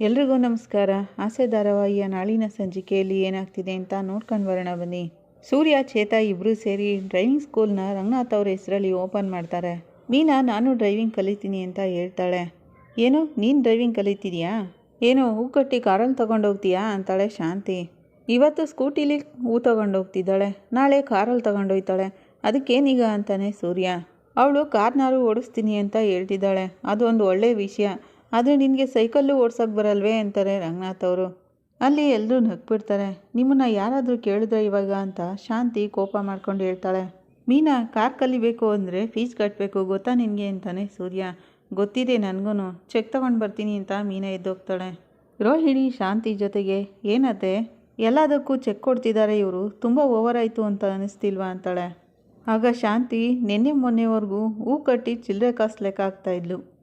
ಎಲ್ರಿಗೂ ನಮಸ್ಕಾರ. ಆಸೆ ಧಾರಾವಾಹಿಯ ನಾಳಿನ ಸಂಚಿಕೆಯಲ್ಲಿ ಏನಾಗ್ತಿದೆ ಅಂತ ನೋಡ್ಕೊಂಡು ಬರೋಣ ಬನ್ನಿ. ಸೂರ್ಯ, ಚೇತ ಇಬ್ಬರೂ ಸೇರಿ ಡ್ರೈವಿಂಗ್ ಸ್ಕೂಲ್ನ ರಂಗನಾಥ್ ಅವ್ರ ಹೆಸರಲ್ಲಿ ಓಪನ್ ಮಾಡ್ತಾರೆ. ಮೀನಾ, ನಾನು ಡ್ರೈವಿಂಗ್ ಕಲಿತೀನಿ ಅಂತ ಹೇಳ್ತಾಳೆ. ಏನು, ನೀನು ಡ್ರೈವಿಂಗ್ ಕಲಿತಿದ್ಯಾ? ಏನೋ ಹೂ ಕಟ್ಟಿ ಕಾರಲ್ಲಿ ತಗೊಂಡೋಗ್ತೀಯಾ? ಅಂತಾಳೆ ಶಾಂತಿ. ಇವತ್ತು ಸ್ಕೂಟಿಲಿ ಹೂ ತಗೊಂಡೋಗ್ತಿದ್ದಾಳೆ. ನಾಳೆ ಕಾರಲ್ಲಿ ತಗೊಂಡೋಗ್ತಾಳೆ ಅದಕ್ಕೇನೀಗ? ಅಂತಾನೆ ಸೂರ್ಯ. ಅವಳು ಕಾರ್ನಾರು ಓಡಿಸ್ತೀನಿ ಅಂತ ಹೇಳ್ತಿದ್ದಾಳೆ. ಒಂದು ಒಳ್ಳೆಯ ವಿಷಯ. ಆದರೆ ನಿನಗೆ ಸೈಕಲ್ಲು ಓಡ್ಸೋಕೆ ಬರಲ್ವೇ ಅಂತಾರೆ ರಂಗನಾಥ್ ಅವರು. ಅಲ್ಲಿ ಎಲ್ಲರೂ ನಗ್ಬಿಡ್ತಾರೆ. ನಿಮ್ಮನ್ನು ಯಾರಾದರೂ ಕೇಳಿದ್ರೆ ಇವಾಗ ಅಂತ ಶಾಂತಿ ಕೋಪ ಮಾಡ್ಕೊಂಡು ಹೇಳ್ತಾಳೆ. ಮೀನಾ, ಕಾರ್ ಕಲಿಬೇಕು ಅಂದರೆ ಫೀಸ್ ಕಟ್ಟಬೇಕು ಗೊತ್ತಾ ನಿನಗೆ ಅಂತಾನೆ ಸೂರ್ಯ. ಗೊತ್ತಿದೆ ನನಗೂ ಚೆಕ್ ತೊಗೊಂಡು ಬರ್ತೀನಿ ಅಂತ ಮೀನಾ ಎದ್ದೋಗ್ತಾಳೆ. ರೋಹಿಣಿ, ಶಾಂತಿ ಜೊತೆಗೆ, ಏನತ್ತೆ? ಎಲ್ಲದಕ್ಕೂ ಚೆಕ್ ಕೊಡ್ತಿದ್ದಾರೆ ಇವರು. ತುಂಬ ಓವರ್ ಆಯಿತು ಅಂತ ಅನ್ನಿಸ್ತಿಲ್ವಾ ಅಂತಾಳೆ. ಆಗ ಶಾಂತಿ ನಿನ್ನೆ ಮೊನ್ನೆವರೆಗೂ ಹೂ ಕಟ್ಟಿ ಚಿಲ್ಲರೆ ಕಾಸು ಲೆಕ್ಕ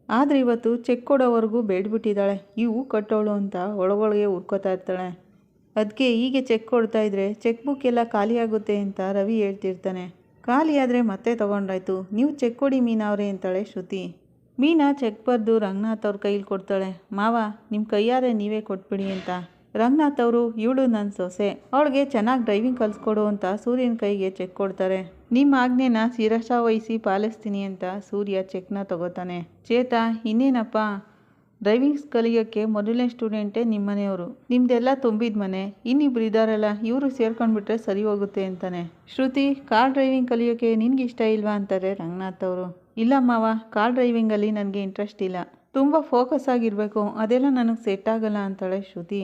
ಆದರೆ ಇವತ್ತು ಚೆಕ್ ಕೊಡೋವರೆಗೂ ಬೇಡ್ಬಿಟ್ಟಿದ್ದಾಳೆ. ಈ ಹೂ ಕಟ್ಟೋಳು ಅಂತ ಒಳಗೊಳಗೆ ಹುಡ್ಕೋತಾ ಇರ್ತಾಳೆ. ಅದಕ್ಕೆ ಹೀಗೆ ಚೆಕ್ ಕೊಡ್ತಾ ಇದ್ರೆ ಚೆಕ್ ಬುಕ್ ಎಲ್ಲ ಖಾಲಿ ಆಗುತ್ತೆ ಅಂತ ರವಿ ಹೇಳ್ತಿರ್ತಾನೆ. ಖಾಲಿ ಆದರೆ ಮತ್ತೆ ತೊಗೊಂಡಾಯ್ತು. ನೀವು ಚೆಕ್ ಕೊಡಿ ಮೀನಾ ಅವರೇ ಅಂತಾಳೆ ಶ್ರುತಿ. ಮೀನಾ ಚೆಕ್ ಬರೆದು ರಂಗನಾಥ್ ಅವ್ರ ಕೈಲಿ ಕೊಡ್ತಾಳೆ. ಮಾವ ನಿಮ್ಮ ಕೈಯಾರೆ ನೀವೇ ಕೊಟ್ಬಿಡಿ ಅಂತ. ರಂಗನಾಥ್ ಅವರು ಇವಳು ನನ್ನ ಸೊಸೆ. ಅವಳಿಗೆ ಚೆನ್ನಾಗಿ ಡ್ರೈವಿಂಗ್ ಕಲಿಸ್ಕೊಡು ಅಂತ ಸೂರ್ಯನ ಕೈಗೆ ಚೆಕ್ ಕೊಡ್ತಾರೆ. ನಿಮ್ಮ ಆಜ್ಞೆನ ಶಿರಸ ವಹಿಸಿ ಪಾಲಿಸ್ತೀನಿ ಅಂತ ಸೂರ್ಯ ಚೆಕ್ನ ತಗೋತಾನೆ. ಚೇತ, ಇನ್ನೇನಪ್ಪ? ಡ್ರೈವಿಂಗ್ಸ್ ಕಲಿಯೋಕ್ಕೆ ಮೊದಲನೇ ಸ್ಟೂಡೆಂಟೇ ನಿಮ್ಮನೆಯವರು. ನಿಮ್ದೆಲ್ಲ ತುಂಬಿದ ಮನೆ. ಇನ್ನಿಬ್ರು ಇದ್ದಾರಲ್ಲ ಇವರು ಸೇರ್ಕೊಂಡ್ಬಿಟ್ರೆ ಸರಿ ಹೋಗುತ್ತೆ ಅಂತಾನೆ. ಶ್ರುತಿ ಕಾರ್ ಡ್ರೈವಿಂಗ್ ಕಲಿಯೋಕ್ಕೆ ನಿನ್ಗೆ ಇಷ್ಟ ಇಲ್ವಾ? ಅಂತಾರೆ ರಂಗನಾಥ್ ಅವರು. ಇಲ್ಲ ಮಾವ ಕಾರ್ ಡ್ರೈವಿಂಗಲ್ಲಿ ನನಗೆ ಇಂಟ್ರೆಸ್ಟ್ ಇಲ್ಲ. ತುಂಬ ಫೋಕಸ್ ಆಗಿರಬೇಕು. ಅದೆಲ್ಲ ನನಗೆ ಸೆಟ್ ಆಗಲ್ಲ ಅಂತಾಳೆ ಶ್ರುತಿ.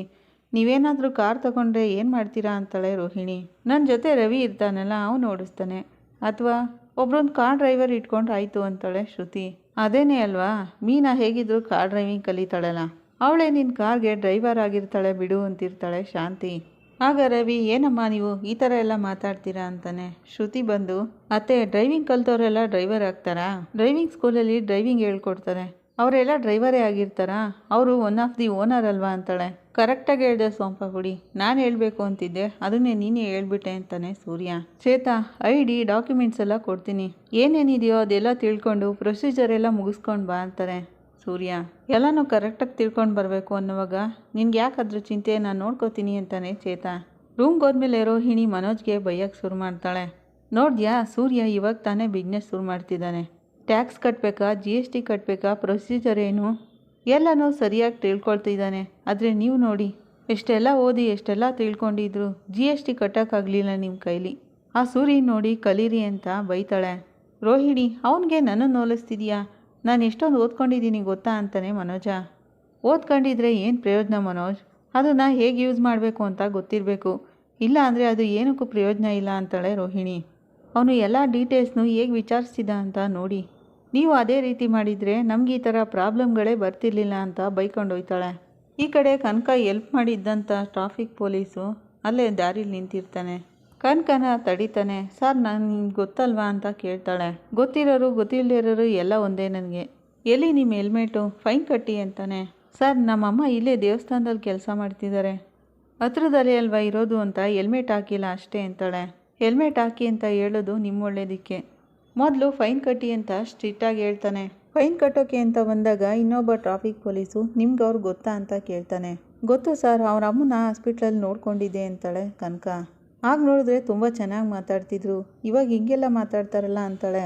ನೀವೇನಾದರೂ ಕಾರ್ ತಗೊಂಡ್ರೆ ಏನು ಮಾಡ್ತೀರಾ ಅಂತಾಳೆ ರೋಹಿಣಿ. ನನ್ನ ಜೊತೆ ರವಿ ಇರ್ತಾನಲ್ಲ, ಅವನು ಓಡಿಸ್ತಾನೆ. ಅಥವಾ ಒಬ್ಬರೊಂದು ಕಾರ್ ಡ್ರೈವರ್ ಇಟ್ಕೊಂಡು ಆಯಿತು ಅಂತಾಳೆ ಶ್ರುತಿ. ಅದೇನೇ ಅಲ್ವಾ, ಮೀನಾ ಹೇಗಿದ್ರು ಕಾರ್ ಡ್ರೈವಿಂಗ್ ಕಲಿತಾಳಲ್ಲ. ಅವಳೇ ನಿನ್ನ ಕಾರ್ಗೆ ಡ್ರೈವರ್ ಆಗಿರ್ತಾಳೆ ಬಿಡು ಅಂತಿರ್ತಾಳೆ ಶಾಂತಿ. ಆಗ ರವಿ, ಏನಮ್ಮ ನೀವು ಈ ಥರ ಎಲ್ಲ ಮಾತಾಡ್ತೀರಾ ಅಂತಾನೆ. ಶ್ರುತಿ ಬಂದು, ಅತ್ತೆ, ಡ್ರೈವಿಂಗ್ ಕಲ್ತವರೆಲ್ಲ ಡ್ರೈವರ್ ಆಗ್ತಾರಾ? ಡ್ರೈವಿಂಗ್ ಸ್ಕೂಲಲ್ಲಿ ಡ್ರೈವಿಂಗ್ ಹೇಳ್ಕೊಡ್ತಾರೆ. ಅವರೆಲ್ಲ ಡ್ರೈವರೇ ಆಗಿರ್ತಾರಾ? ಅವರು ಒನ್ ಆಫ್ ದಿ ಓನರ್ ಅಲ್ವಾ ಅಂತಾಳೆ. ಕರೆಕ್ಟಾಗಿ ಹೇಳ್ದೆ ಸೋಂಪ ಗುಡಿ ನಾನು ಹೇಳಬೇಕು ಅಂತಿದ್ದೆ. ಅದನ್ನೇ ನೀನೇ ಹೇಳ್ಬಿಟ್ಟೆ ಅಂತಾನೆ Surya. Shweta I D documents ಎಲ್ಲ ಕೊಡ್ತೀನಿ. ಏನೇನಿದೆಯೋ ಅದೆಲ್ಲ ತಿಳ್ಕೊಂಡು ಪ್ರೊಸೀಜರ್ ಎಲ್ಲ ಮುಗಿಸ್ಕೊಂಡು ಬಾ ಅಂತಾರೆ ಸೂರ್ಯ. ಎಲ್ಲನೂ ಕರೆಕ್ಟಾಗಿ ತಿಳ್ಕೊಂಡು ಬರಬೇಕು ಅನ್ನುವಾಗ ನಿನ್ಗೆ ಯಾಕೆ ಅದ್ರ ಚಿಂತೆ ನಾನು ನೋಡ್ಕೋತೀನಿ ಅಂತಾನೆ ಚೇತಾ ರೂಮ್ಗೆ ಹೋದ್ಮೇಲೆ ರೋಹಿಣಿ ಮನೋಜ್ಗೆ ಬೈಯಕ್ಕೆ ಶುರು ಮಾಡ್ತಾಳೆ. ನೋಡ್ದ್ಯಾ, ಸೂರ್ಯ ಇವಾಗ ತಾನೇ ಬಿಸ್ನೆಸ್ ಶುರು ಮಾಡ್ತಿದ್ದಾನೆ. ಟ್ಯಾಕ್ಸ್ ಕಟ್ಟಬೇಕಾ ಜಿ ಎಸ್ ಟಿ ಕಟ್ಟಬೇಕಾ ಪ್ರೊಸೀಜರ್ ಏನು? ಎಲ್ಲನೂ ಸರಿಯಾಗಿ ತಿಳ್ಕೊಳ್ತಿದ್ದಾನೆ ಆದರೆ ನೀವು ನೋಡಿ, ಎಷ್ಟೆಲ್ಲ ಓದಿ, ಎಷ್ಟೆಲ್ಲ ತಿಳ್ಕೊಂಡಿದ್ರು ಜಿ ಎಸ್ ಟಿ ಕಟ್ಟೋಕ್ಕಾಗಲಿಲ್ಲ ನಿಮ್ಮ ಕೈಲಿ. ಆ ಸೂರಿ ನೋಡಿ ಕಲೀರಿ ಅಂತ ಬೈತಾಳೆ. ರೋಹಿಣಿ, ಅವನಿಗೆ ನನ್ನನ್ನು ನೋಲಿಸ್ತಿದ್ಯಾ ನಾನು ಎಷ್ಟೊಂದು ಓದ್ಕೊಂಡಿದ್ದೀನಿ ಗೊತ್ತಾ ಅಂತಾನೆ ಮನೋಜ. ಓದ್ಕೊಂಡಿದ್ರೆ ಏನು ಪ್ರಯೋಜನ ಮನೋಜ್? ಅದನ್ನು ಹೇಗೆ ಯೂಸ್ ಮಾಡಬೇಕು ಅಂತ ಗೊತ್ತಿರಬೇಕು. ಇಲ್ಲ ಅಂದರೆ ಅದು ಏನಕ್ಕೂ ಪ್ರಯೋಜನ ಇಲ್ಲ ಅಂತಾಳೆ ರೋಹಿಣಿ. ಅವನು ಎಲ್ಲ ಡೀಟೇಲ್ಸ್ನು ಹೇಗೆ ವಿಚಾರಿಸಿದ ಅಂತ ನೋಡಿ. ನೀವು ಅದೇ ರೀತಿ ಮಾಡಿದರೆ ನಮ್ಗೆ ಈ ಥರ ಪ್ರಾಬ್ಲಮ್ಗಳೇ ಬರ್ತಿರ್ಲಿಲ್ಲ ಅಂತ ಬೈಕೊಂಡು ಹೋಯ್ತಾಳೆ. ಈ ಕಡೆ ಕನಕ ಎಲ್ಪ್ ಮಾಡಿದ್ದಂಥ ಟ್ರಾಫಿಕ್ ಪೊಲೀಸು ಅಲ್ಲೇ ದಾರಿಲಿ ನಿಂತಿರ್ತಾನೆ. ಕನಕನ ತಡಿತಾನೆ. ಸರ್, ನಾನು ನಿಮ್ಗೆ ಗೊತ್ತಲ್ವಾ? ಅಂತ ಕೇಳ್ತಾಳೆ. ಗೊತ್ತಿರೋರು ಗೊತ್ತಿಲ್ಲದಿರೋರು ಎಲ್ಲ ಒಂದೇ ನನಗೆ. ಎಲ್ಲಿ ನಿಮ್ಮ ಹೆಲ್ಮೆಟು ಫೈನ್ ಕಟ್ಟಿ ಅಂತಾನೆ. ಸರ್, ನಮ್ಮಮ್ಮ ಇಲ್ಲೇ ದೇವಸ್ಥಾನದಲ್ಲಿ ಕೆಲಸ ಮಾಡ್ತಿದ್ದಾರೆ ಹತ್ರದಲ್ಲೇ ಅಲ್ವಾ ಇರೋದು ಅಂತ ಹೆಲ್ಮೆಟ್ ಹಾಕಿಲ್ಲ ಅಷ್ಟೇ ಅಂತಾಳೆ. ಹೆಲ್ಮೆಟ್ ಹಾಕಿ ಅಂತ ಹೇಳೋದು ನಿಮ್ಮ ಒಳ್ಳೇದಕ್ಕೆ. ಮೊದಲು ಫೈನ್ ಕಟ್ಟಿ ಅಂತ ಸ್ಟ್ರಿಕ್ಟಾಗಿ ಹೇಳ್ತಾನೆ. ಫೈನ್ ಕಟ್ಟೋಕೆ ಅಂತ ಬಂದಾಗ ಇನ್ನೊಬ್ಬ ಟ್ರಾಫಿಕ್ ಪೊಲೀಸು ನಿಮ್ಗೆ ಅವ್ರು ಗೊತ್ತಾ ಅಂತ ಕೇಳ್ತಾನೆ. ಗೊತ್ತು ಸರ್, ಅವ್ರ ಅಮ್ಮನ ಹಾಸ್ಪಿಟ್ಲಲ್ಲಿ ನೋಡ್ಕೊಂಡಿದ್ದೆ ಅಂತಾಳೆ ಕನಕ. ಆಗ ನೋಡಿದ್ರೆ ತುಂಬ ಚೆನ್ನಾಗಿ ಮಾತಾಡ್ತಿದ್ರು. ಇವಾಗ ಹಿಂಗೆಲ್ಲ ಮಾತಾಡ್ತಾರಲ್ಲ ಅಂತಾಳೆ.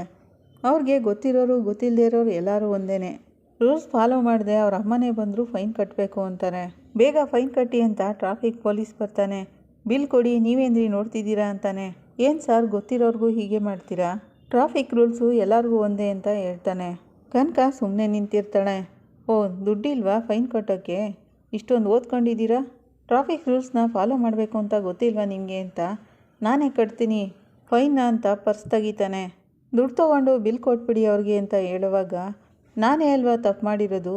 ಅವ್ರಿಗೆ ಗೊತ್ತಿರೋರು ಗೊತ್ತಿಲ್ಲದೆ ಇರೋರು ಎಲ್ಲರೂ ಒಂದೇನೆ. ರೂಲ್ಸ್ ಫಾಲೋ ಮಾಡಿದೆ ಅವ್ರ ಅಮ್ಮನೇ ಬಂದರೂ ಫೈನ್ ಕಟ್ಟಬೇಕು ಅಂತಾರೆ. ಬೇಗ ಫೈನ್ ಕಟ್ಟಿ ಅಂತ ಟ್ರಾಫಿಕ್ ಪೊಲೀಸ್ ಬರ್ತಾನೆ. ಬಿಲ್ ಕೊಡಿ, ನೀವೇನ್ರಿ ನೋಡ್ತಿದ್ದೀರಾ ಅಂತಾನೆ. ಏನು ಸರ್, ಗೊತ್ತಿರೋರ್ಗೂ ಹೀಗೆ ಮಾಡ್ತೀರಾ? ಟ್ರಾಫಿಕ್ ರೂಲ್ಸು ಎಲ್ಲರಿಗೂ ಒಂದೇ ಅಂತ ಹೇಳ್ತಾನೆ. ಕನಕ ಸುಮ್ಮನೆ ನಿಂತಿರ್ತಾಳೆ. ಓ, ದುಡ್ಡಿಲ್ವಾ ಫೈನ್ ಕಟ್ಟೋಕ್ಕೆ ಇಷ್ಟೊಂದು ಓದ್ಕೊಂಡಿದ್ದೀರಾ? ಟ್ರಾಫಿಕ್ ರೂಲ್ಸ್ನ ಫಾಲೋ ಮಾಡಬೇಕು ಅಂತ ಗೊತ್ತಿಲ್ವಾ ನಿಮಗೆ ಅಂತ? ನಾನೇ ಕಟ್ತೀನಿ, ಫೈನ್ನ ಅಂತ ಪರ್ಸ್ ತೆಗಿತಾನೆ. ದುಡ್ಡು ತೊಗೊಂಡು ಬಿಲ್ ಕೊಟ್ಬಿಡಿ ಅವ್ರಿಗೆ ಅಂತ ಹೇಳುವಾಗ, ನಾನೇ ಅಲ್ವಾ ತಪ್ಪು ಮಾಡಿರೋದು?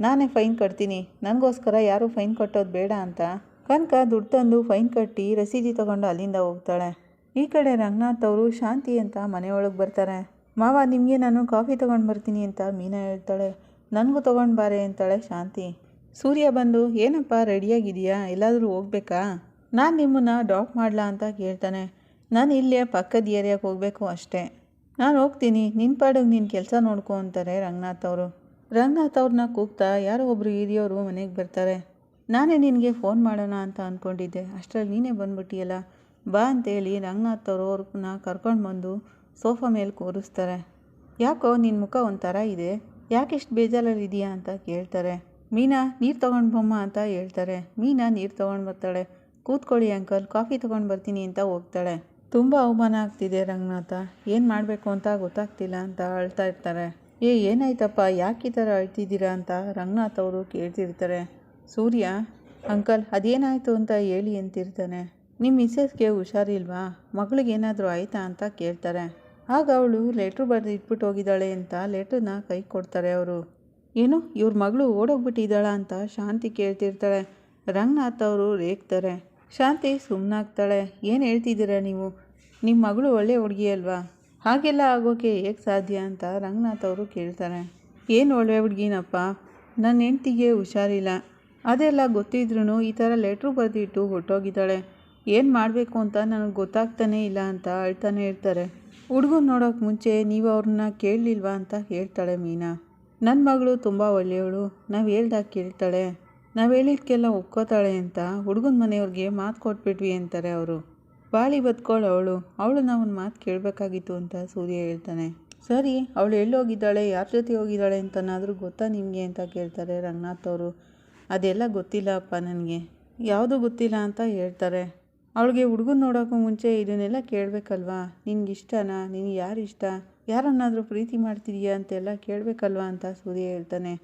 ನಾನೇ ಫೈನ್ ಕಟ್ತೀನಿ, ನನಗೋಸ್ಕರ ಯಾರೂ ಫೈನ್ ಕಟ್ಟೋದು ಬೇಡ ಅಂತ. ಕನಕ ದುಡ್ಡು ತಂದು ಫೈನ್ ಕಟ್ಟಿ ರಸೀದಿ ತಗೊಂಡು ಅಲ್ಲಿಂದ ಹೋಗ್ತಾಳೆ. ಈ ಕಡೆ ರಂಗನಾಥ್ ಅವರು ಶಾಂತಿ ಅಂತ ಮನೆಯೊಳಗೆ ಬರ್ತಾರೆ. ಮಾವ, ನಿಮಗೆ ನಾನು ಕಾಫಿ ತೊಗೊಂಡು ಬರ್ತೀನಿ ಅಂತ ಮೀನಾ ಹೇಳ್ತಾಳೆ. ನನಗೂ ತೊಗೊಂಡು ಬಾರೆ ಅಂತಾಳೆ ಶಾಂತಿ. ಸೂರ್ಯ ಬಂದು, ಏನಪ್ಪ ರೆಡಿಯಾಗಿದೆಯಾ ಎಲ್ಲಾದರೂ ಹೋಗ್ಬೇಕಾ? ನಾನು ನಿಮ್ಮನ್ನು ಡ್ರಾಪ್ ಮಾಡಲಾ ಅಂತ ಕೇಳ್ತಾನೆ. ನಾನು ಇಲ್ಲೇ ಪಕ್ಕದ ಏರಿಯಾಗೆ ಹೋಗಬೇಕು ಅಷ್ಟೇ. ನಾನು ಹೋಗ್ತೀನಿ. ನಿನ್ನ ಪಾಡಿಗೆ ನಿನ್ನ ಕೆಲಸ ನೋಡ್ಕೊ ಅಂತಾರೆ ರಂಗನಾಥ್ ಅವರು. ರಂಗನಾಥ್ ಅವ್ರನ್ನ ಕೂಗ್ತಾ ಯಾರೋ ಒಬ್ಬರು ಹಿರಿಯವರು ಮನೆಗೆ ಬರ್ತಾರೆ. ನಾನೇ ನಿನಗೆ ಫೋನ್ ಮಾಡೋಣ ಅಂತ ಅಂದ್ಕೊಂಡಿದ್ದೆ ಅಷ್ಟರಲ್ಲಿ ನೀನೇ ಬಂದ್ಬಿಟ್ಟಿಯಲ್ಲ? ಬಾ ಅಂತೇಳಿ ರಂಗನಾಥ್ ಅವರು ಅವ್ರನ್ನ ಕರ್ಕೊಂಡು ಬಂದು ಸೋಫಾ ಮೇಲೆ ಕೂರಿಸ್ತಾರೆ. ಯಾಕೋ ನಿನ್ನ ಮುಖ ಒಂಥರ ಇದೆ. ಯಾಕೆಷ್ಟು ಬೇಜಾರಲ್ಲಿ ಇದೆಯಾ ಅಂತ ಕೇಳ್ತಾರೆ. ಮೀನಾ, ನೀರು ತೊಗೊಂಡು ಬಮ್ಮ ಅಂತ ಹೇಳ್ತಾರೆ. ಮೀನಾ, ನೀರು ತೊಗೊಂಡು ಬರ್ತಾಳೆ. ಕೂತ್ಕೊಳ್ಳಿ ಅಂಕಲ್, ಕಾಫಿ ತೊಗೊಂಡು ಬರ್ತೀನಿ ಅಂತ ಹೋಗ್ತಾಳೆ. ತುಂಬ ಅವಮಾನ ಆಗ್ತಿದೆ ರಂಗನಾಥ. ಏನು ಮಾಡಬೇಕು ಅಂತ ಗೊತ್ತಾಗ್ತಿಲ್ಲ ಅಂತ ಅಳ್ತಾ ಇರ್ತಾರೆ. ಏ, ಏನಾಯ್ತಪ್ಪ? ಯಾಕೆ ಈ ಥರ ಅಳ್ತಿದ್ದೀರಾ ಅಂತ ರಂಗನಾಥ್ ಅವರು ಕೇಳ್ತಿರ್ತಾರೆ. ಸೂರ್ಯ, ಅಂಕಲ್, ಅದೇನಾಯಿತು ಅಂತ ಹೇಳಿ ಅಂತಿರ್ತಾನೆ. ನಿಮ್ಮ ಮಿಸ್ಸಸ್ಗೆ ಹುಷಾರಿಲ್ವಾ? ಮಗಳಿಗೇನಾದರೂ ಆಯಿತಾ ಅಂತ ಕೇಳ್ತಾರೆ. ಆಗ ಅವಳು ಲೆಟ್ರ್ ಬರೆದು ಇಟ್ಬಿಟ್ಟು ಹೋಗಿದ್ದಾಳೆ ಅಂತ ಲೆಟ್ರನ್ನ ಕೈ ಕೊಡ್ತಾರೆ ಅವರು. ಏನು, ಇವ್ರ ಮಗಳು ಓಡೋಗ್ಬಿಟ್ಟಿದ್ದಾಳ ಅಂತ ಶಾಂತಿ ಕೇಳ್ತಿರ್ತಾಳೆ ರಂಗನಾಥ್ ಅವರು ರೇಗ್ತಾರೆ. ಶಾಂತಿ ಸುಮ್ಮನಾಗ್ತಾಳೆ ಏನು ಹೇಳ್ತಿದ್ದೀರಾ ನೀವು? ನಿಮ್ಮ ಮಗಳು ಒಳ್ಳೆ ಹುಡುಗಿ ಅಲ್ವಾ? ಹಾಗೆಲ್ಲ ಆಗೋಕೆ ಹೇಗೆ ಸಾಧ್ಯ ಅಂತ ರಂಗನಾಥ್ ಅವರು ಕೇಳ್ತಾರೆ. ಏನು ಒಳ್ಳೆ ಹುಡುಗಿನಪ್ಪ? ನನ್ನ ಹೆಂಡ್ತಿಗೆ ಹುಷಾರಿಲ್ಲ. ಅದೆಲ್ಲ ಗೊತ್ತಿದ್ರೂ ಈ ಥರ ಲೆಟ್ರು ಬರೆದಿಟ್ಟು ಹೊಟ್ಟೋಗಿದ್ದಾಳೆ ಏನು ಮಾಡಬೇಕು ಅಂತ ನನಗೆ ಗೊತ್ತಾಗ್ತಾನೇ ಇಲ್ಲ ಅಂತ ಅಳ್ತಾನೆ ಇರ್ತಾರೆ. ಹುಡುಗನ ನೋಡೋಕೆ ಮುಂಚೆ ನೀವು ಅವ್ರನ್ನ ಕೇಳಲಿಲ್ವಾ ಅಂತ ಹೇಳ್ತಾಳೆ ಮೀನಾ. ನನ್ನ ಮಗಳು ತುಂಬ ಒಳ್ಳೆಯವಳು, ನಾವು ಹೇಳ್ದಾಗ ಕೇಳ್ತಾಳೆ. ನಾವು ಹೇಳಿದ್ಕೆಲ್ಲ ಒಪ್ಕೋತಾಳೆ ಅಂತ ಹುಡುಗನ ಮನೆಯವ್ರಿಗೆ ಮಾತು ಕೊಟ್ಬಿಟ್ವಿ ಅಂತಾರೆ ಅವರು. ಬಾಳಿ ಬದ್ಕೋಳು ಅವಳು ಅವಳು ಒಂದು ಮಾತು ಕೇಳಬೇಕಾಗಿತ್ತು ಅಂತ ಸೂರ್ಯ ಹೇಳ್ತಾನೆ. ಸರಿ, ಅವಳು ಎಲ್ಲೋಗಿದ್ದಾಳೆ, ಯಾರ ಜೊತೆ ಹೋಗಿದ್ದಾಳೆ ಅಂತನಾದರೂ ಗೊತ್ತಾ ನಿಮಗೆ ಅಂತ ಕೇಳ್ತಾರೆ ರಂಗನಾಥ್ ಅವರು. ಅದೆಲ್ಲ ಗೊತ್ತಿಲ್ಲ ಅಪ್ಪ ನನಗೆ. ಯಾವುದೂ ಗೊತ್ತಿಲ್ಲ ಅಂತ ಹೇಳ್ತಾರೆ. ಅವಳಿಗೆ ಹುಡುಗನ ನೋಡೋಕ್ಕೂ ಮುಂಚೆ ಇದನ್ನೆಲ್ಲ ಕೇಳಬೇಕಲ್ವಾ? ನಿನ್ಗೆ ಇಷ್ಟನಾ ನಿನಗೆ ಯಾರು ಇಷ್ಟ ಯಾರನ್ನಾದರೂ ಪ್ರೀತಿ ಮಾಡ್ತಿದೀಯಾ ಅಂತೆಲ್ಲ ಕೇಳಬೇಕಲ್ವಾ ಅಂತ ಸೂರ್ಯ ಹೇಳ್ತಾನೆ.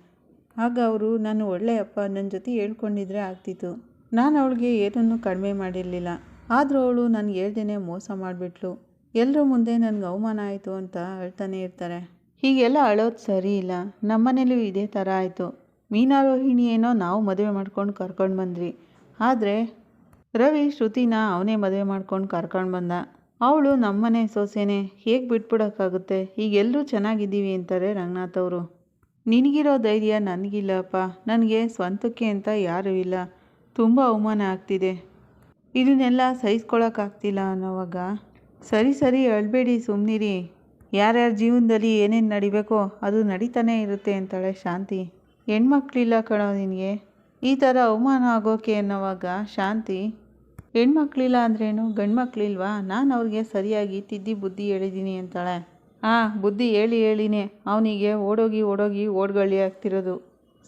ಆಗ ಅವರು ನಾನು ಒಳ್ಳೆ ಅಪ್ಪ ನನ್ನ ಜೊತೆ ಹೇಳ್ಕೊಂಡಿದ್ರೆ ಆಗ್ತಿತ್ತು. ನಾನು ಅವಳಿಗೆ ಏನನ್ನೂ ಕಡಿಮೆ ಮಾಡಿರಲಿಲ್ಲ. ಆದರೂ ಅವಳು ನನಗೆ ಹೇಳ್ದೇನೆ ಮೋಸ ಮಾಡಿಬಿಟ್ಲು. ಎಲ್ಲರ ಮುಂದೆ ನನಗೆ ಅವಮಾನ ಆಯಿತು ಅಂತ ಹೇಳ್ತಾನೆ ಇರ್ತಾರೆ. ಹೀಗೆಲ್ಲ ಅಳೋದು ಸರಿ ಇಲ್ಲ. ನಮ್ಮನೇಲೂ ಇದೇ ಥರ ಆಯಿತು. ಮೀನಾರೋಹಿಣಿ ಏನೋ ನಾವು ಮದುವೆ ಮಾಡ್ಕೊಂಡು ಕರ್ಕೊಂಡು ಬಂದ್ವಿ. ಆದರೆ ರವಿ, ಶ್ರುತಿನ ಅವನೇ ಮದುವೆ ಮಾಡ್ಕೊಂಡು ಕರ್ಕೊಂಡು ಬಂದ. ಅವಳು ನಮ್ಮನೆ ಸೋಸೇನೆ, ಹೇಗೆ ಬಿಟ್ಬಿಡೋಕ್ಕಾಗುತ್ತೆ? ಈಗ ಎಲ್ಲರೂ ಚೆನ್ನಾಗಿದ್ದೀವಿ ಅಂತಾರೆ ರಂಗನಾಥ್ ಅವರು. ನಿನಗಿರೋ ಧೈರ್ಯ ನನಗಿಲ್ಲಪ್ಪ. ನನಗೆ ಸ್ವಂತಕ್ಕೆ ಅಂತ ಯಾರೂ ಇಲ್ಲ. ತುಂಬ ಅವಮಾನ ಆಗ್ತಿದೆ. ಇದನ್ನೆಲ್ಲ ಸಹಿಸ್ಕೊಳಕ್ಕಾಗ್ತಿಲ್ಲ ಅನ್ನೋವಾಗ, ಸರಿ ಸರಿ ಅಳಬೇಡಿ ಸುಮ್ಮನಿರಿ ಯಾರ್ಯಾರ ಜೀವನದಲ್ಲಿ ಏನೇನು ನಡಿಬೇಕೋ ಅದು ನಡೀತಾನೇ ಇರುತ್ತೆ ಅಂತಾಳೆ ಶಾಂತಿ. ಹೆಣ್ಮಕ್ಳಿಲ್ಲ ಕಣೋ ನಿನಗೆ. ಈ ಥರ ಅವಮಾನ ಆಗೋಕೆ ಅನ್ನೋವಾಗ ಶಾಂತಿ ಹೆಣ್ಮಕ್ಳಿಲ್ಲ ಅಂದ್ರೇನು? ಗಂಡ್ಮಕ್ಳಿಲ್ವಾ? ನಾನು ಅವ್ರಿಗೆ ಸರಿಯಾಗಿ ತಿದ್ದಿ ಬುದ್ಧಿ ಹೇಳಿದ್ದೀನಿ ಅಂತಾಳೆ. ಆ ಬುದ್ಧಿ ಹೇಳಿ ಹೇಳಿನೇ. ಅವನಿಗೆ ಓಡೋಗಿ ಓಡೋಗಿ ಓಡ್ಗಳಿ ಆಗ್ತಿರೋದು.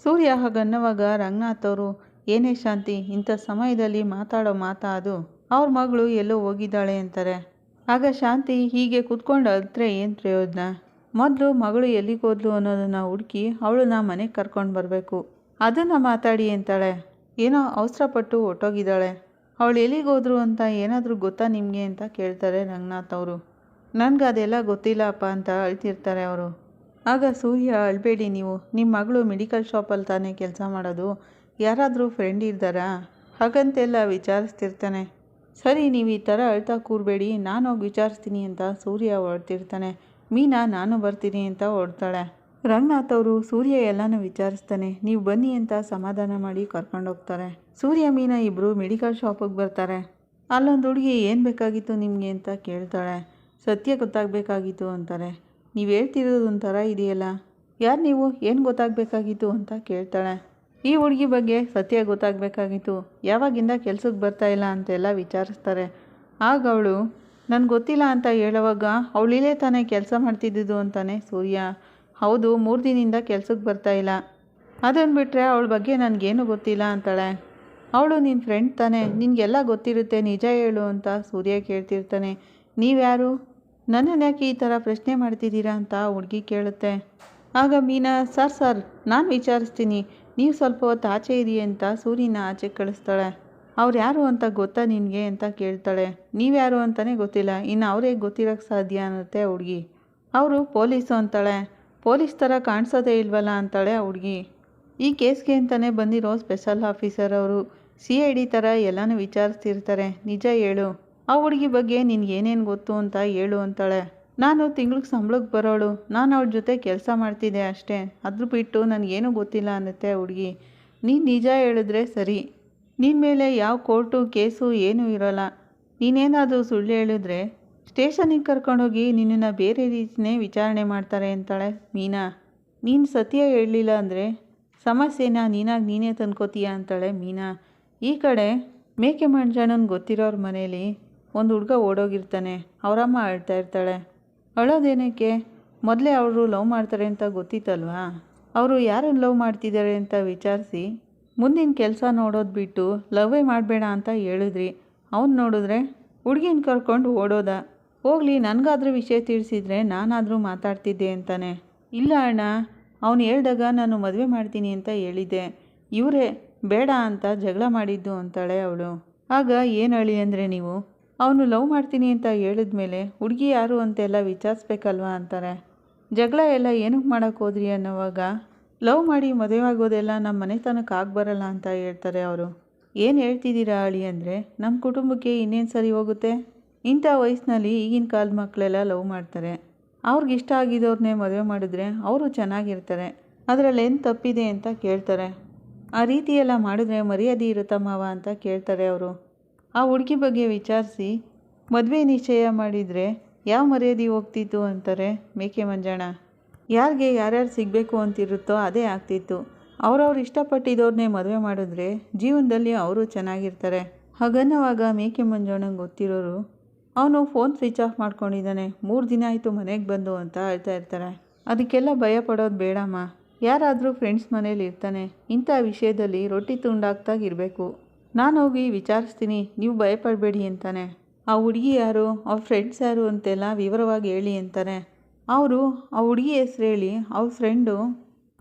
ಸೂರ್ಯ ಹಾಗನ್ನವಾಗ ರಂಗನಾಥ್ ಅವರು, ಏನೇ ಶಾಂತಿ, ಇಂಥ ಸಮಯದಲ್ಲಿ ಮಾತಾಡೋ ಮಾತಾ ಅದು? ಅವ್ರ ಮಗಳು ಎಲ್ಲೋ ಹೋಗಿದ್ದಾಳೆ ಅಂತಾರೆ. ಆಗ ಶಾಂತಿ ಹೀಗೆ ಕೂತ್ಕೊಂಡು ಅಲ್ತ್ರೆ ಏನು ಪ್ರಯೋಜನ? ಮೊದಲು ಮಗಳು ಎಲ್ಲಿಗೆ ಹೋದ್ಲು ಅನ್ನೋದನ್ನು ಹುಡುಕಿ ಅವಳನ್ನ ಮನೆಗೆ ಕರ್ಕೊಂಡು ಬರಬೇಕು. ಅದನ್ನು ಮಾತಾಡಿ ಅಂತಾಳೆ. ಏನೋ ಅವಸರಪಟ್ಟು ಹೊಟ್ಟೋಗಿದ್ದಾಳೆ ಅವಳು ಎಲ್ಲಿಗೋದ್ರು ಅಂತ ಏನಾದರೂ ಗೊತ್ತಾ ನಿಮಗೆ ಅಂತ ಕೇಳ್ತಾರೆ ರಂಗನಾಥ್ ಅವರು. ನನಗೆ ಅದೆಲ್ಲ ಗೊತ್ತಿಲ್ಲಪ್ಪ ಅಂತ ಅಳ್ತಿರ್ತಾರೆ ಅವರು. ಆಗ ಸೂರ್ಯ, ಅಳ್ಬೇಡಿ ನೀವು. ನಿಮ್ಮ ಮಗಳು ಮೆಡಿಕಲ್ ಶಾಪಲ್ಲಿ ತಾನೇ ಕೆಲಸ ಮಾಡೋದು. ಯಾರಾದರೂ ಫ್ರೆಂಡ್ ಇದ್ದಾರಾ ಹಾಗಂತೆಲ್ಲ ವಿಚಾರಿಸ್ತಿರ್ತಾನೆ. ಸರಿ, ನೀವು ಈ ಥರ ಅಳ್ತಾ ಕೂರಬೇಡಿ. ನಾನು ಹೋಗಿ ವಿಚಾರಿಸ್ತೀನಿ ಅಂತ ಸೂರ್ಯ ಹೊರಡ್ತಿರ್ತಾನೆ. ಮೀನಾ, ನಾನು ಬರ್ತೀನಿ ಅಂತ ಹೊಡ್ತಾಳೆ ರಂಗನಾಥ್ ಅವರು ಸೂರ್ಯ ಎಲ್ಲನೂ ವಿಚಾರಿಸ್ತಾನೆ. ನೀವು ಬನ್ನಿ ಅಂತ ಸಮಾಧಾನ ಮಾಡಿ ಕರ್ಕೊಂಡೋಗ್ತಾರೆ. ಸೂರ್ಯ, ಮೀನಾ ಇಬ್ಬರು ಮೆಡಿಕಲ್ ಶಾಪಿಗೆ ಬರ್ತಾರೆ. ಅಲ್ಲೊಂದು ಹುಡುಗಿ, ಏನು ಬೇಕಾಗಿತ್ತು ನಿಮಗೆ? ಅಂತ ಕೇಳ್ತಾಳೆ. ಸತ್ಯ ಗೊತ್ತಾಗಬೇಕಾಗಿತ್ತು ಅಂತಾರೆ. ನೀವು ಹೇಳ್ತಿರೋದು ಒಂಥರ ಇದೆಯಲ್ಲ. ಯಾರು ನೀವು? ಏನು ಗೊತ್ತಾಗಬೇಕಾಗಿತ್ತು? ಅಂತ ಕೇಳ್ತಾಳೆ. ಈ ಹುಡುಗಿ ಬಗ್ಗೆ ಸತ್ಯ ಗೊತ್ತಾಗಬೇಕಾಗಿತ್ತು. ಯಾವಾಗಿಂದ ಕೆಲ್ಸಕ್ಕೆ ಬರ್ತಾ ಇಲ್ಲ ಅಂತೆಲ್ಲ ವಿಚಾರಿಸ್ತಾರೆ. ಆಗ ಅವಳು ನನಗೆ ಗೊತ್ತಿಲ್ಲ ಅಂತ ಹೇಳುವಾಗ ಅವಳಿಲೇ ತಾನೇ ಕೆಲಸ ಮಾಡ್ತಿದ್ದಿದ್ದು ಅಂತಾನೆ ಸೂರ್ಯ. ಹೌದು, ಮೂರು ದಿನದಿಂದ ಕೆಲ್ಸಕ್ಕೆ ಇಲ್ಲ. ಅದನ್ನು ಬಿಟ್ಟರೆ ಅವಳ ಬಗ್ಗೆ ನನಗೇನು ಗೊತ್ತಿಲ್ಲ ಅಂತಾಳೆ. ಅವಳು ನಿನ್ನ ಫ್ರೆಂಡ್ ತಾನೆ. ನಿನಗೆಲ್ಲ ಗೊತ್ತಿರುತ್ತೆ, ನಿಜ ಹೇಳು ಅಂತ ಸೂರ್ಯ ಕೇಳ್ತಿರ್ತಾನೆ. ನೀವ್ಯಾರು? ನನ್ನನ್ನು ಯಾಕೆ ಈ ಥರ ಪ್ರಶ್ನೆ ಮಾಡ್ತಿದ್ದೀರಾ ಅಂತ ಹುಡುಗಿ ಕೇಳುತ್ತೆ. ಆಗ ಮೀನಾ, ಸರ್ ಸರ್, ನಾನು ವಿಚಾರಿಸ್ತೀನಿ. ನೀವು ಸ್ವಲ್ಪ ಹೊತ್ತು ಆಚೆ ಇರಿ ಅಂತ ಸೂರ್ಯನ ಆಚೆ ಕಳಿಸ್ತಾಳೆ. ಅವ್ರು ಯಾರು ಅಂತ ಗೊತ್ತಾ ನಿನಗೆ? ಅಂತ ಕೇಳ್ತಾಳೆ. ನೀವ್ಯಾರು ಅಂತಲೇ ಗೊತ್ತಿಲ್ಲ. ಇನ್ನು ಅವರೇ ಗೊತ್ತಿರೋಕ್ಕೆ ಸಾಧ್ಯ? ಅನ್ನತ್ತೆ ಹುಡುಗಿ. ಅವರು ಪೊಲೀಸು ಅಂತಾಳೆ. ಪೊಲೀಸ್ ಥರ ಕಾಣಿಸೋದೇ ಇಲ್ವಲ್ಲ? ಅಂತಾಳೆ ಆ ಹುಡುಗಿ. ಈ ಕೇಸ್ಗೆ ಅಂತಲೇ ಬಂದಿರೋ ಸ್ಪೆಷಲ್ ಆಫೀಸರ್ ಅವರು. ಸಿ ಐ ಡಿ ಥರ ಎಲ್ಲನೂ ವಿಚಾರಿಸ್ತಿರ್ತಾರೆ. ನಿಜ ಹೇಳು. ಆ ಹುಡುಗಿ ಬಗ್ಗೆ ನಿನ್ಗೆ ಏನೇನು ಗೊತ್ತು ಅಂತ ಹೇಳು ಅಂತಾಳೆ. ನಾನು ತಿಂಗ್ಳಿಗೆ ಸಂಬಳಕ್ಕೆ ಬರೋಳು. ನಾನು ಅವ್ಳ ಜೊತೆ ಕೆಲಸ ಮಾಡ್ತಿದ್ದೆ ಅಷ್ಟೇ. ಅದ್ರ ಬಿಟ್ಟು ನನಗೇನೂ ಗೊತ್ತಿಲ್ಲ ಅನ್ನತ್ತೆ ಹುಡುಗಿ. ನೀನು ನಿಜ ಹೇಳಿದ್ರೆ ಸರಿ. ನಿನ್ನ ಮೇಲೆ ಯಾವ ಕೋರ್ಟು ಕೇಸು ಏನೂ ಇರೋಲ್ಲ. ನೀನೇನಾದರೂ ಸುಳ್ಳು ಹೇಳಿದ್ರೆ ಸ್ಟೇಷನಿಗೆ ಕರ್ಕೊಂಡೋಗಿ ನಿನ್ನನ್ನು ಬೇರೆ ರೀತಿಯೇ ವಿಚಾರಣೆ ಮಾಡ್ತಾರೆ ಅಂತಾಳೆ ಮೀನಾ. ನೀನು ಸತ್ಯ ಹೇಳಲಿಲ್ಲ ಅಂದರೆ ಸಮಸ್ಯೆನ ನೀನಾಗಿ ನೀನೇ ತಂದ್ಕೋತೀಯ ಅಂತಾಳೆ ಮೀನಾ. ಈ ಕಡೆ ಮೇಕೆ ಮಂಜಣ್ಣನ ಗೊತ್ತಿರೋರ ಮನೇಲಿ ಒಂದು ಹುಡುಗ ಓಡೋಗಿರ್ತಾನೆ, ಅವರಮ್ಮ ಅಳ್ತಾ ಇರ್ತಾಳೆ. ಅಳೋದೇನಕ್ಕೆ? ಮೊದಲೇ ಅವರು ಲವ್ ಮಾಡ್ತಾರೆ ಅಂತ ಗೊತ್ತಿತ್ತಲ್ವಾ? ಅವರು ಯಾರನ್ನು ಲವ್ ಮಾಡ್ತಿದ್ದಾರೆ ಅಂತ ವಿಚಾರಿಸಿ ಮುಂದಿನ ಕೆಲಸ ನೋಡೋದು ಬಿಟ್ಟು ಲವ್ವೇ ಮಾಡಬೇಡ ಅಂತ ಹೇಳಿದ್ರಿ. ಅವ್ನು ನೋಡಿದ್ರೆ ಹುಡುಗಿನ ಕರ್ಕೊಂಡು ಓಡೋದ. ಹೋಗಲಿ, ನನಗಾದ್ರೂ ವಿಷಯ ತಿಳಿಸಿದ್ರೆ ನಾನಾದರೂ ಮಾತಾಡ್ತಿದ್ದೆ ಅಂತಾನೆ. ಇಲ್ಲ ಅಣ್ಣ, ಅವನು ಹೇಳ್ದಾಗ ನಾನು ಮದುವೆ ಮಾಡ್ತೀನಿ ಅಂತ ಹೇಳಿದ್ದೆ. ಇವರೇ ಬೇಡ ಅಂತ ಜಗಳ ಮಾಡಿದ್ದು ಅಂತಾಳೆ ಅವಳು. ಆಗ ಏನು ಹೇಳಿ ಅಂದರೆ ನೀವು? ಅವನು ಲವ್ ಮಾಡ್ತೀನಿ ಅಂತ ಹೇಳಿದ್ಮೇಲೆ ಹುಡುಗಿ ಯಾರು ಅಂತೆಲ್ಲ ವಿಚಾರಿಸ್ಬೇಕಲ್ವಾ ಅಂತಾರೆ. ಜಗಳ ಎಲ್ಲ ಏನಕ್ಕೆ ಮಾಡೋಕ್ಕೆ ಹೋದ್ರಿ ಅನ್ನೋವಾಗ, ಲವ್ ಮಾಡಿ ಮದುವೆ ಆಗೋದೆಲ್ಲ ನಮ್ಮ ಮನೆತನಕ್ಕೆ ಆಗಬರಲ್ಲ ಅಂತ ಹೇಳ್ತಾರೆ ಅವರು. ಏನು ಹೇಳ್ತಿದ್ದೀರಾ ಅಳಿ ಅಂದರೆ ನಮ್ಮ ಕುಟುಂಬಕ್ಕೆ ಇನ್ನೇನು ಸರಿ ಹೋಗುತ್ತೆ? ಇಂಥ ವಯಸ್ಸಿನಲ್ಲಿ ಈಗಿನ ಕಾಲದ ಮಕ್ಕಳೆಲ್ಲ ಲವ್ ಮಾಡ್ತಾರೆ. ಅವ್ರಿಗೆ ಇಷ್ಟ ಆಗಿದ್ದವ್ರನ್ನೇ ಮದುವೆ ಮಾಡಿದ್ರೆ ಅವರು ಚೆನ್ನಾಗಿರ್ತಾರೆ. ಅದರಲ್ಲಿ ಏನು ತಪ್ಪಿದೆ ಅಂತ ಕೇಳ್ತಾರೆ. ಆ ರೀತಿ ಎಲ್ಲ ಮಾಡಿದ್ರೆ ಮರ್ಯಾದೆ ಇರುತ್ತಾ ಮಾವ ಅಂತ ಕೇಳ್ತಾರೆ ಅವರು. ಆ ಹುಡುಗಿ ಬಗ್ಗೆ ವಿಚಾರಿಸಿ, ಮದುವೆ ನಿಶ್ಚಯ ಮಾಡಿದರೆ ಯಾವ ಮರ್ಯಾದೆ ಹೋಗ್ತಿತ್ತು ಅಂತಾರೆ ಮೇಕೆ ಮಂಜಣ್ಣ. ಯಾರಿಗೆ ಯಾರ್ಯಾರು ಸಿಗಬೇಕು ಅಂತಿರುತ್ತೋ ಅದೇ ಆಗ್ತಿತ್ತು. ಅವ್ರವ್ರು ಇಷ್ಟಪಟ್ಟಿದ್ದವ್ರನ್ನೇ ಮದುವೆ ಮಾಡಿದ್ರೆ ಜೀವನದಲ್ಲಿ ಅವರು ಚೆನ್ನಾಗಿರ್ತಾರೆ. ಹಾಗನ್ನುವಾಗ ಮೇಕೆ ಮಂಜಣ್ಣಂಗೆ ಗೊತ್ತಿರೋರು, ಅವನು ಫೋನ್ ಸ್ವಿಚ್ ಆಫ್ ಮಾಡ್ಕೊಂಡಿದ್ದಾನೆ. ಮೂರು ದಿನ ಆಯಿತು ಮನೆಗೆ ಬಂದು ಅಂತ ಹೇಳ್ತಾ ಇರ್ತಾರೆ. ಅದಕ್ಕೆಲ್ಲ ಭಯ ಪಡೋದು ಬೇಡಮ್ಮ. ಯಾರಾದರೂ ಫ್ರೆಂಡ್ಸ್ ಮನೇಲಿ ಇರ್ತಾನೆ, ಇಂಥ ವಿಷಯದಲ್ಲಿ ರೊಟ್ಟಿ ತುಂಡಾಗ್ತಾಗಿರಬೇಕು ನಾನು ಹೋಗಿ ವಿಚಾರಿಸ್ತೀನಿ, ನೀವು ಭಯಪಡಬೇಡಿ ಅಂತಾನೆ. ಆ ಹುಡುಗಿ ಯಾರು ಅವ್ರ ಫ್ರೆಂಡ್ಸ್ ಯಾರು ಅಂತೆಲ್ಲ ವಿವರವಾಗಿ ಹೇಳಿ ಅಂತಾನೆ. ಅವರು ಆ ಹುಡುಗಿ ಹೆಸ್ರು ಹೇಳಿ, ಅವ್ರ ಫ್ರೆಂಡು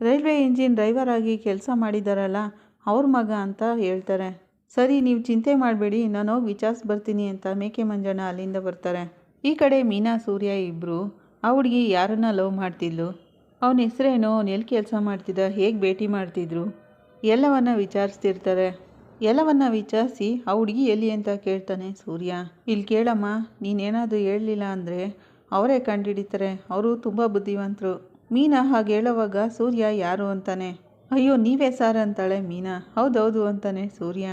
ರೈಲ್ವೆ ಇಂಜಿನ್ ಡ್ರೈವರ್ ಆಗಿ ಕೆಲಸ ಮಾಡಿದಾರಲ್ಲ, ಅವ್ರ ಮಗ ಅಂತ ಹೇಳ್ತಾರೆ. ಸರಿ, ನೀವು ಚಿಂತೆ ಮಾಡಬೇಡಿ, ನಾನು ಹೋಗಿ ವಿಚಾರಿಸ್ ಬರ್ತೀನಿ ಅಂತ ಮೇಕೆ ಮಂಜಣ್ಣ ಅಲ್ಲಿಂದ ಬರ್ತಾರೆ. ಈ ಕಡೆ ಮೀನಾ, ಸೂರ್ಯ ಇಬ್ಬರು ಆ ಹುಡುಗಿ ಯಾರನ್ನ ಲವ್ ಮಾಡ್ತಿದ್ಲು? ಅವನ ಹೆಸರೇನು? ಅವನು ಎಲ್ಲಿ ಕೆಲಸ ಮಾಡ್ತಿದ್ದ? ಹೇಗೆ ಭೇಟಿ ಮಾಡ್ತಿದ್ರು? ಎಲ್ಲವನ್ನು ವಿಚಾರಿಸ್ತಿರ್ತಾರೆ. ಎಲ್ಲವನ್ನು ವಿಚಾರಿಸಿ ಆ ಹುಡುಗಿ ಎಲ್ಲಿ ಅಂತ ಕೇಳ್ತಾನೆ ಸೂರ್ಯ. ಇಲ್ಲಿ ಕೇಳಮ್ಮ, ನೀನೇನಾದರೂ ಹೇಳಲಿಲ್ಲ ಅಂದರೆ ಅವರೇ ಕಂಡುಹಿಡಿತಾರೆ ಅವರು ತುಂಬ ಬುದ್ಧಿವಂತರು. ಮೀನಾ ಹಾಗೆ ಹೇಳೋವಾಗ ಸೂರ್ಯ ಯಾರು ಅಂತಾನೆ. ಅಯ್ಯೋ, ನೀವೇ ಸಾರ್ ಅಂತಾಳೆ ಮೀನಾ. ಹೌದೌದು ಅಂತಾನೆ ಸೂರ್ಯ.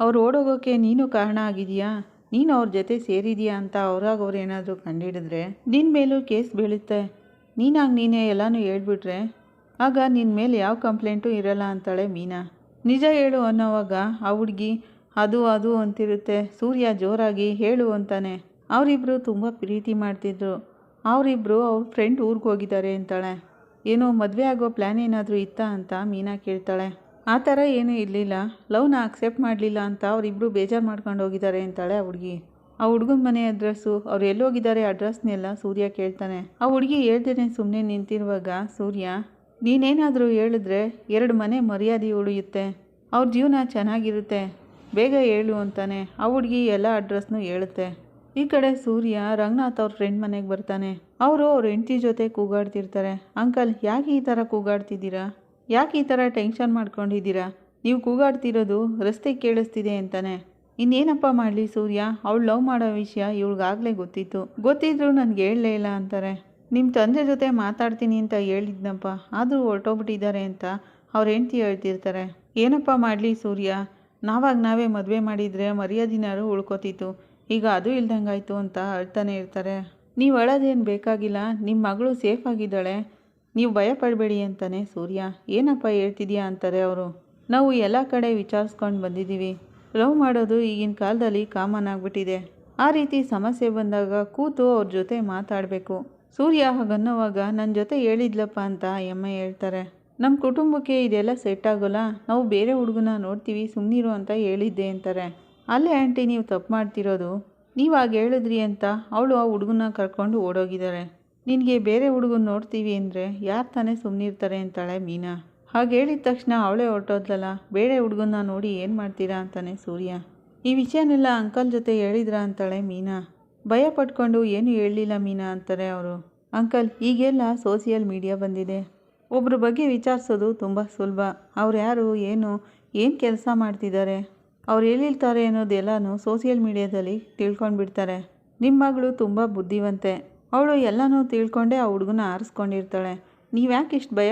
ಅವ್ರು ಓಡೋಗೋಕೆ ನೀನು ಕಾರಣ ಆಗಿದೆಯಾ? ನೀನು ಅವ್ರ ಜೊತೆ ಸೇರಿದೀಯಾ ಅಂತ ಅವ್ರಾಗ ಅವ್ರು ಏನಾದರೂ ಕಂಡುಹಿಡಿದ್ರೆ ನಿನ್ನ ಮೇಲೂ ಕೇಸ್ ಬೀಳುತ್ತೆ. ನೀನಾಗಿ ನೀನೇ ಎಲ್ಲನೂ ಹೇಳ್ಬಿಟ್ರೆ, ಆಗ ನಿನ್ನ ಮೇಲೆ ಯಾವ ಕಂಪ್ಲೇಂಟು ಇರಲ್ಲ ಅಂತಾಳೆ ಮೀನಾ. ನಿಜ ಹೇಳು ಅನ್ನೋವಾಗ ಆ ಹುಡುಗಿ, ಅದು ಅದು ಅಂತಿರುತ್ತೆ, ಸೂರ್ಯ ಜೋರಾಗಿ ಹೇಳು ಅಂತಾನೆ. ಅವರಿಬ್ಬರು ತುಂಬ ಪ್ರೀತಿ ಮಾಡ್ತಿದ್ರು. ಅವರಿಬ್ಬರು ಅವ್ರ ಫ್ರೆಂಡ್ ಊರಿಗೆ ಹೋಗಿದ್ದಾರೆ ಅಂತಾಳೆ. ಏನೋ ಮದುವೆ ಆಗೋ ಪ್ಲ್ಯಾನ್ ಏನಾದರೂ ಇತ್ತಾ ಅಂತ ಮೀನಾ ಕೇಳ್ತಾಳೆ. ಆ ಥರ ಏನೂ ಇರಲಿಲ್ಲ. ಲವ್ನ ಅಕ್ಸೆಪ್ಟ್ ಮಾಡಲಿಲ್ಲ ಅಂತ ಅವರಿಬ್ಬರು ಬೇಜಾರು ಮಾಡ್ಕೊಂಡು ಹೋಗಿದ್ದಾರೆ ಅಂತಾಳೆ ಆ ಹುಡುಗಿ. ಆ ಹುಡುಗನ ಮನೆ ಅಡ್ರೆಸ್ಸು, ಅವ್ರು ಎಲ್ಲೋಗಿದ್ದಾರೆ ಅಡ್ರೆಸ್ನೆಲ್ಲ ಸೂರ್ಯ ಕೇಳ್ತಾನೆ. ಆ ಹುಡುಗಿ ಹೇಳ್ತೇನೆ ಸುಮ್ಮನೆ ನಿಂತಿರುವಾಗ, ಸೂರ್ಯ, ನೀನೇನಾದರೂ ಹೇಳಿದ್ರೆ ಎರಡು ಮನೆ ಮರ್ಯಾದೆ ಉಳಿಯುತ್ತೆ. ಅವ್ರ ಜೀವನ ಚೆನ್ನಾಗಿರುತ್ತೆ. ಬೇಗ ಹೇಳು ಅಂತಾನೆ ಆ ಹುಡುಗಿ ಎಲ್ಲ ಅಡ್ರೆಸ್ನು ಹೇಳುತ್ತೆ. ಈ ಕಡೆ ಸೂರ್ಯ ರಂಗನಾಥ್ ಅವ್ರ ಫ್ರೆಂಡ್ ಮನೆಗೆ ಬರ್ತಾನೆ. ಅವರು ಅವ್ರ ಹೆಂಡತಿ ಜೊತೆ ಕೂಗಾಡ್ತಿರ್ತಾರೆ. ಅಂಕಲ್, ಯಾಕೆ ಈ ಥರ ಕೂಗಾಡ್ತಿದ್ದೀರಾ? ಯಾಕೆ ಈ ಥರ ಟೆನ್ಷನ್ ಮಾಡ್ಕೊಂಡಿದ್ದೀರಾ? ನೀವು ಕೂಗಾಡ್ತಿರೋದು ರಸ್ತೆ ಕೇಳಿಸ್ತಿದೆ ಅಂತಾನೆ. ಇನ್ನೇನಪ್ಪ ಮಾಡಲಿ ಸೂರ್ಯ? ಅವಳು ಲವ್ ಮಾಡೋ ವಿಷಯ ಇವಳಿಗಾಗಲೇ ಗೊತ್ತಿತ್ತು. ಗೊತ್ತಿದ್ರು ನನಗೆ ಹೇಳಲೇ ಇಲ್ಲ ಅಂತಾರೆ. ನಿಮ್ಮ ತಂದೆ ಜೊತೆ ಮಾತಾಡ್ತೀನಿ ಅಂತ ಹೇಳಿದ್ನಪ್ಪ. ಆದರೂ ಹೊರಟೋಗ್ಬಿಟ್ಟಿದ್ದಾರೆ ಅಂತ ಅವ್ರ ಹೆಂಡ್ತಿ ಹೇಳ್ತಿರ್ತಾರೆ. ಏನಪ್ಪ ಮಾಡಲಿ ಸೂರ್ಯ? ನಾವಾಗ ನಾವೇ ಮದುವೆ ಮಾಡಿದರೆ ಮರ್ಯಾದಿನಾರು ಉಳ್ಕೋತಿತ್ತು. ಈಗ ಅದು ಇಲ್ದಂಗಾಯ್ತು ಅಂತ ಅಳ್ತಾನೆ ಇರ್ತಾರೆ. ನೀವು ಅಳೋದೇನು ಬೇಕಾಗಿಲ್ಲ. ನಿಮ್ಮ ಮಗಳು ಸೇಫ್ ಆಗಿದ್ದಾಳೆ. ನೀವು ಭಯಪಡಬೇಡಿ ಅಂತಾನೆ ಸೂರ್ಯ. ಏನಪ್ಪ ಹೇಳ್ತಿದ್ಯಾ ಅಂತಾರೆ ಅವರು. ನಾವು ಎಲ್ಲ ಕಡೆ ವಿಚಾರಿಸ್ಕೊಂಡು ಬಂದಿದ್ದೀವಿ. ಲವ್ ಮಾಡೋದು ಈಗಿನ ಕಾಲದಲ್ಲಿ ಕಾಮನ್ ಆಗಿಬಿಟ್ಟಿದೆ. ಆ ರೀತಿ ಸಮಸ್ಯೆ ಬಂದಾಗ ಕೂತು ಅವ್ರ ಜೊತೆ ಮಾತಾಡಬೇಕು. ಸೂರ್ಯ ಹಾಗನ್ನೋವಾಗ ನನ್ನ ಜೊತೆ ಹೇಳಿದ್ಲಪ್ಪ ಅಂತ ಎಮ್ಮ ಹೇಳ್ತಾರೆ. ನಮ್ಮ ಕುಟುಂಬಕ್ಕೆ ಇದೆಲ್ಲ ಸೆಟ್ ಆಗೋಲ್ಲ, ನಾವು ಬೇರೆ ಹುಡುಗನ ನೋಡ್ತೀವಿ ಸುಮ್ಮನಿರು ಅಂತ ಹೇಳಿದ್ದೆ ಅಂತಾರೆ. ಅಲ್ಲೇ ಆಂಟಿ ನೀವು ತಪ್ಪು ಮಾಡ್ತಿರೋದು. ನೀವು ಆಗ ಹೇಳಿದ್ರಿ ಅಂತ ಅವಳು ಆ ಹುಡುಗನ ಕರ್ಕೊಂಡು ಓಡೋಗಿದ್ದಾರೆ. ನಿನಗೆ ಬೇರೆ ಹುಡುಗನ ನೋಡ್ತೀವಿ ಅಂದರೆ ಯಾರು ತಾನೇ ಸುಮ್ಮನಿರ್ತಾರೆ ಅಂತಾಳೆ ಮೀನಾ. ಹಾಗೆ ಹೇಳಿದ ತಕ್ಷಣ ಅವಳೇ ಹೊರಟೋದ್ಲಲ್ಲ, ಬೇರೆ ಹುಡುಗನ್ನ ನೋಡಿ ಏನು ಮಾಡ್ತೀರಾ ಅಂತಾನೆ ಸೂರ್ಯ. ಈ ವಿಷಯನೆಲ್ಲ ಅಂಕಲ್ ಜೊತೆ ಹೇಳಿದ್ರಾ ಅಂತಾಳೆ ಮೀನಾ. ಭಯ ಪಟ್ಕೊಂಡು ಏನು ಹೇಳಲಿಲ್ಲ ಮೀನಾ ಅಂತಾರೆ ಅವರು. ಅಂಕಲ್, ಈಗೆಲ್ಲ ಸೋಷಿಯಲ್ ಮೀಡಿಯಾ ಬಂದಿದೆ. ಒಬ್ಬರ ಬಗ್ಗೆ ವಿಚಾರಿಸೋದು ತುಂಬ ಸುಲಭ. ಅವ್ರು ಯಾರು, ಏನು ಏನು ಕೆಲಸ ಮಾಡ್ತಿದ್ದಾರೆ ಅವ್ರು ಎಲ್ಲಿರ್ತಾರೆ ಅನ್ನೋದೆಲ್ಲನೂ ಸೋಷಿಯಲ್ ಮೀಡಿಯಾದಲ್ಲಿ ತಿಳ್ಕೊಂಡ್ಬಿಡ್ತಾರೆ. ನಿಮ್ಮ ಮಗಳು ತುಂಬ ಬುದ್ಧಿವಂತೆ. ಅವಳು ಎಲ್ಲನೂ ತಿಳ್ಕೊಂಡೇ ಆ ಹುಡುಗನ ಆರಿಸ್ಕೊಂಡಿರ್ತಾಳೆ. ನೀವು ಯಾಕೆ ಇಷ್ಟು ಭಯ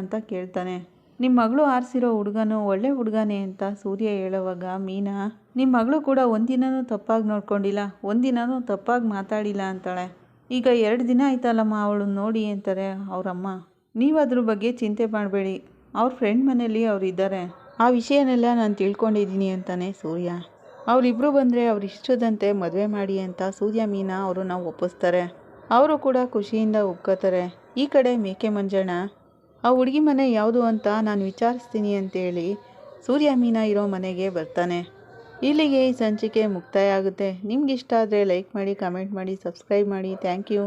ಅಂತ ಕೇಳ್ತಾನೆ. ನಿಮ್ಮ ಮಗಳು ಆರಿಸಿರೋ ಹುಡುಗನು ಒಳ್ಳೆ ಹುಡುಗನೇ ಅಂತ ಸೂರ್ಯ ಹೇಳುವಾಗ ಮೀನಾ ನಿಮ್ಮ ಮಗಳು ಕೂಡ ಒಂದಿನೂ ತಪ್ಪಾಗಿ ನೋಡ್ಕೊಂಡಿಲ್ಲ ಒಂದಿನೂ ತಪ್ಪಾಗಿ ಮಾತಾಡಿಲ್ಲ ಅಂತಾಳೆ. ಈಗ ಎರಡು ದಿನ ಆಯ್ತಲ್ಲಮ್ಮ ಅವಳು ನೋಡಿ ಅಂತಾರೆ ಅವರಮ್ಮ. ನೀವು ಅದ್ರ ಬಗ್ಗೆ ಚಿಂತೆ ಮಾಡಬೇಡಿ, ಅವ್ರ ಫ್ರೆಂಡ್ ಮನೇಲಿ ಅವ್ರು ಇದ್ದಾರೆ. ಆ ವಿಷಯನೆಲ್ಲ ನಾನು ತಿಳ್ಕೊಂಡಿದ್ದೀನಿ ಅಂತಾನೆ ಸೂರ್ಯ. ಅವರಿಬ್ಬರು ಬಂದರೆ ಅವ್ರು ಇಷ್ಟದಂತೆ ಮದುವೆ ಮಾಡಿ ಅಂತ ಸೂರ್ಯ, ಮೀನಾ ಅವರು ನಾವು ಒಪ್ಪಿಸ್ತಾರೆ. ಅವರು ಕೂಡ ಖುಷಿಯಿಂದ ಒಪ್ಕೋತಾರೆ. ಈ ಕಡೆ ಮೇಕೆ ಮಂಜಣ್ಣ, ಆ ಹುಡುಗಿ ಮನೆ ಯಾವುದು ಅಂತ ನಾನು ವಿಚಾರಿಸ್ತೀನಿ ಅಂತೇಳಿ ಸೂರ್ಯ ಮೀನಾ ಇರೋ ಮನೆಗೆ ಬರ್ತಾನೆ. ಇಲ್ಲಿಗೆ ಈ ಸಂಚಿಕೆ ಮುಕ್ತಾಯ ಆಗುತ್ತೆ. ನಿಮ್ಗೆ ಇಷ್ಟ ಆದರೆ ಲೈಕ್ ಮಾಡಿ ಕಮೆಂಟ್ ಮಾಡಿ ಸಬ್ಸ್ಕ್ರೈಬ್ ಮಾಡಿ. Thank you